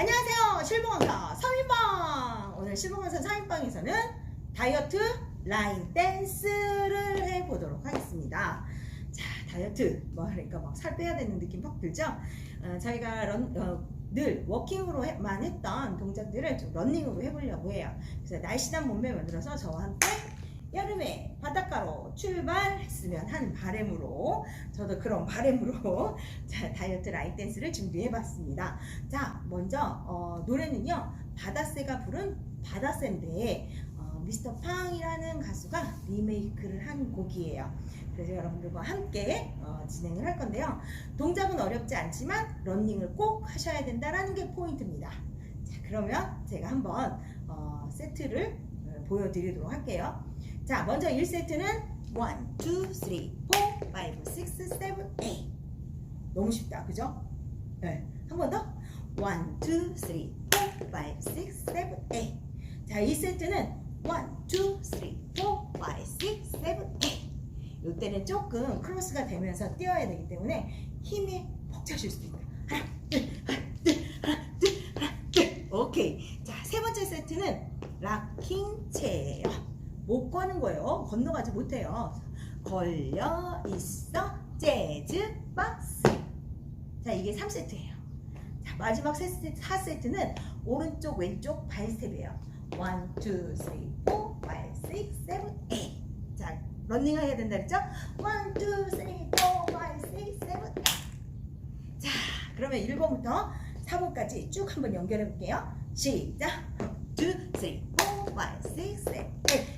안녕하세요. 실버강사 3인방! 오늘 실버강사 3인방에서는 다이어트 라인 댄스를 해보도록 하겠습니다. 자, 다이어트. 뭐 하니까 막 살 빼야 되는 느낌 팍 들죠? 어, 저희가 런, 어, 늘 워킹으로만 했던 동작들을 좀 런닝으로 해보려고 해요. 그래서 날씬한 몸매 만들어서 저와 함께 여름에 바닷가로 출발했으면 하는 바램으로 저도 그런 바램으로 자, 다이어트 라인 댄스를 준비해봤습니다. 자, 먼저 어, 노래는요 바다새가 부른 바다새인데 어, 미스터 팡이라는 가수가 리메이크를 한 곡이에요. 그래서 여러분들과 함께 어, 진행을 할 건데요. 동작은 어렵지 않지만 런닝을 꼭 하셔야 된다라는 게 포인트입니다. 자, 그러면 제가 한번 어, 세트를 어, 보여드리도록 할게요. 자, 먼저 1세트는 1, 2, 3, 4, 5, 6, 7, 8 너무 쉽다, 그죠? 네, 한 번 더. 1, 2, 3, 4, 5, 6, 7, 8 자, 2세트는 1, 2, 3, 4, 5, 6, 7, 8 이때는 조금 크로스가 되면서 뛰어야 되기 때문에 힘이 벅차실 수도 있고요. 하나, 둘, 하나, 둘, 하나, 둘, 하나, 둘. 오케이. 자, 세 번째 세트는 락킹 체예요. 못 거는 거예요. 건너가지 못해요. 걸려 있어 재즈 박스. 자, 이게 3세트예요. 자, 마지막 4세트는 오른쪽 왼쪽 발 스텝이에요. 1, 2, 3, 4, 5, 6, 7, 8. 자, 런닝 해야 된다 그랬죠? 1, 2, 3, 4, 5, 6, 7, 8. 자, 그러면 1번부터 4번까지 쭉 한번 연결해 볼게요. 시작. 2, 3, 4, 5, 6, 7, 8.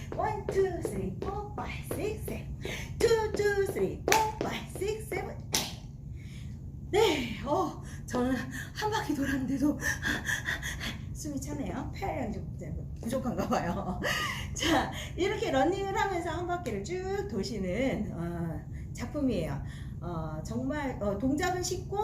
7. 1, 2, 3, 4, 5, 6, 7. 2, 2, 3, 4, 5, 6, 7, 8. 네, 어, 저는 한 바퀴 돌았는데도 숨이 차네요. 폐활량이 좀 부족한가 봐요. 자, 이렇게 러닝을 하면서 한 바퀴를 쭉 도시는 어, 작품이에요. 어, 정말 어, 동작은 쉽고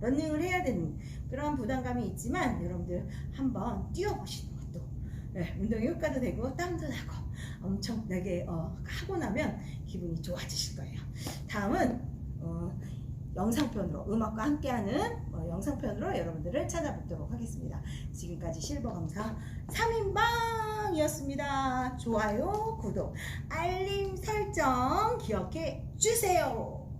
러닝을 해야 되는 그런 부담감이 있지만 여러분들 한번 뛰어보시는 것도 네, 운동의 효과도 되고 땀도 나고 엄청나게 어, 하고 나면 기분이 좋아지실 거예요. 다음은 어, 영상편으로 음악과 함께하는 어, 영상편으로 여러분들을 찾아뵙도록 하겠습니다. 지금까지 실버 강사 3인방이었습니다. 좋아요, 구독, 알림 설정 기억해 주세요.